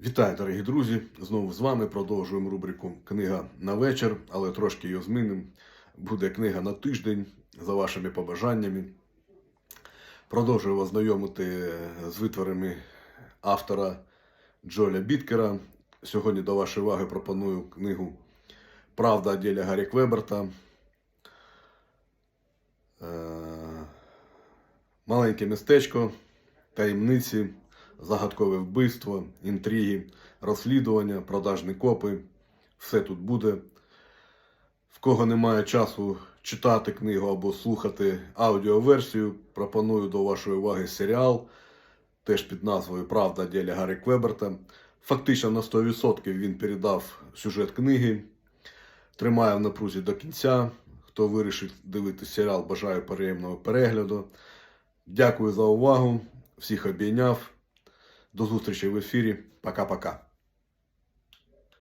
Вітаю, дорогі друзі! Знову з вами продовжуємо рубрику Книга на вечір, але трошки її змінимо. Буде книга на тиждень за вашими побажаннями. Продовжую вас знайомити з витворами автора Джоля Біткера. Сьогодні до вашої уваги пропоную книгу Правда о ділі Гаррі Квеберта. Е, Маленьке містечко, таємниці, загадкове вбивство, інтриги, розслідування, продажні копи. Все тут буде. В кого немає часу читати книгу або слухати аудіоверсію, пропоную до вашої уваги серіал, теж під назвою Правда діля Гаррі Квеберта. Фактично на 100% він передав сюжет книги. Тримаю в напрузі до кінця. Хто вирішить дивитися серіал, бажаю приємного перегляду. Дякую за увагу. Всіх обійняв. До зустрічі в ефірі. Пока-пока.